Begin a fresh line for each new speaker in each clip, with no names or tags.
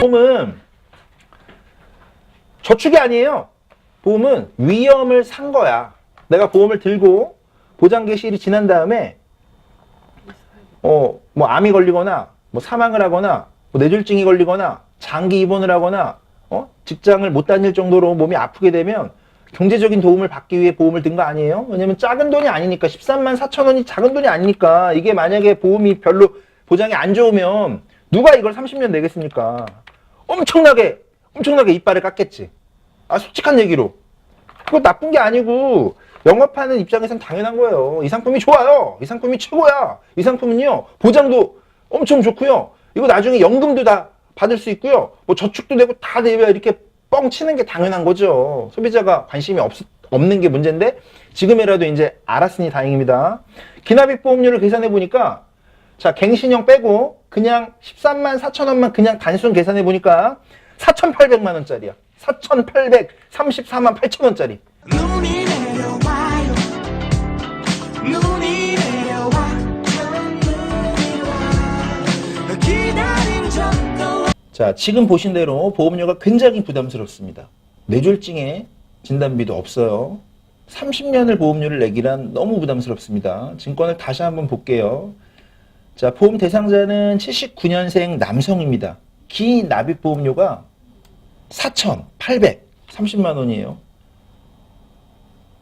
보험은 저축이 아니에요. 보험은 위험을 산 거야. 내가 보험을 들고 보장 개시일이 지난 다음에 어, 뭐 암이 걸리거나 뭐 사망을 하거나 뭐 뇌졸중이 걸리거나 장기 입원을 하거나 어? 직장을 못 다닐 정도로 몸이 아프게 되면 경제적인 도움을 받기 위해 보험을 든 거 아니에요? 왜냐면 작은 돈이 아니니까 13만 4천 원이 작은 돈이 아니니까 이게 만약에 보험이 별로 보장이 안 좋으면 누가 이걸 30년 내겠습니까? 엄청나게 엄청나게 이빨을 깎겠지. 아 솔직한 얘기로 그거 나쁜 게 아니고 영업하는 입장에선 당연한 거예요. 이 상품이 좋아요. 이 상품이 최고야. 이 상품은요 보장도 엄청 좋고요. 이거 나중에 연금도 다 받을 수 있고요. 뭐 저축도 되고 다 되면 이렇게 뻥 치는 게 당연한 거죠. 소비자가 관심이 없, 없는 게 문제인데 지금이라도 이제 알았으니 다행입니다. 기납입 보험료를 계산해 보니까 자 갱신형 빼고 그냥 13만 4천 원만 그냥 단순 계산해 보니까 4,800만 원짜리야. 4,834만 8천 원짜리.
눈이 내려와요 눈이 내려와 눈이 와 기다린 적도
자, 지금 보신 대로 보험료가 굉장히 부담스럽습니다. 뇌졸중에 진단비도 없어요. 30년을 보험료를 내기란 너무 부담스럽습니다. 증권을 다시 한번 볼게요. 자, 보험 대상자는 79년생 남성입니다. 기 납입 보험료가 4,830만 원이에요.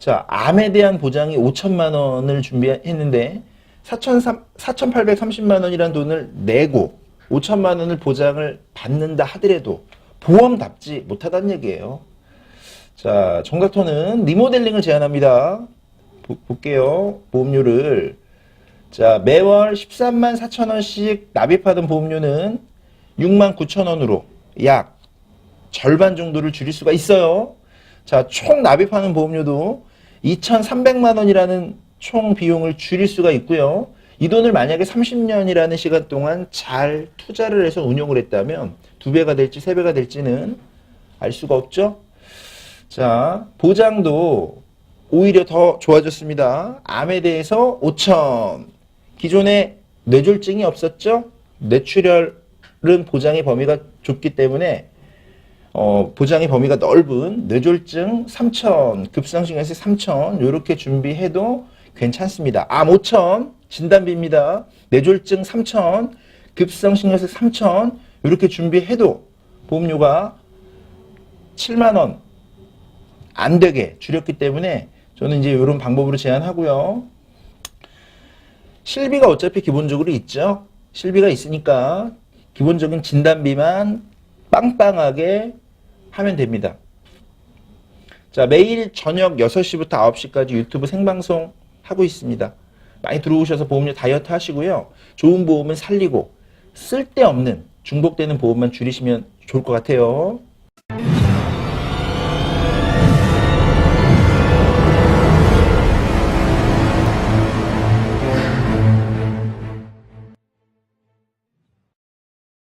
자, 암에 대한 보장이 5천만 원을 준비했는데 4,830만 원이라는 돈을 내고 5천만 원을 보장을 받는다 하더라도 보험답지 못하다는 얘기예요. 자, 정각터는 리모델링을 제안합니다. 보- 볼게요. 보험료를. 자, 매월 13만 4천 원씩 납입하던 보험료는 6만 9천 원으로 약 절반 정도를 줄일 수가 있어요. 자, 총 납입하는 보험료도 2,300만 원이라는 총 비용을 줄일 수가 있고요. 이 돈을 만약에 30년이라는 시간 동안 잘 투자를 해서 운용을 했다면 두 배가 될지 세 배가 될지는 알 수가 없죠. 자, 보장도 오히려 더 좋아졌습니다. 암에 대해서 5천. 기존에 뇌졸중이 없었죠? 뇌출혈은 보장의 범위가 좁기 때문에 어, 보장의 범위가 넓은 뇌졸중 3천, 급성징에서 3천 이렇게 준비해도 괜찮습니다. 암 5천 진단비입니다. 뇌졸중 3천, 급성징에서 3천 이렇게 준비해도 보험료가 7만 원 안 되게 줄였기 때문에 저는 이제 이런 방법으로 제안하고요. 실비가 어차피 기본적으로 있죠. 실비가 있으니까 기본적인 진단비만 빵빵하게 하면 됩니다. 자, 매일 저녁 6시부터 9시까지 유튜브 생방송 하고 있습니다. 많이 들어오셔서 보험료 다이어트 하시고요. 좋은 보험은 살리고 쓸데없는 중복되는 보험만 줄이시면 좋을 것 같아요.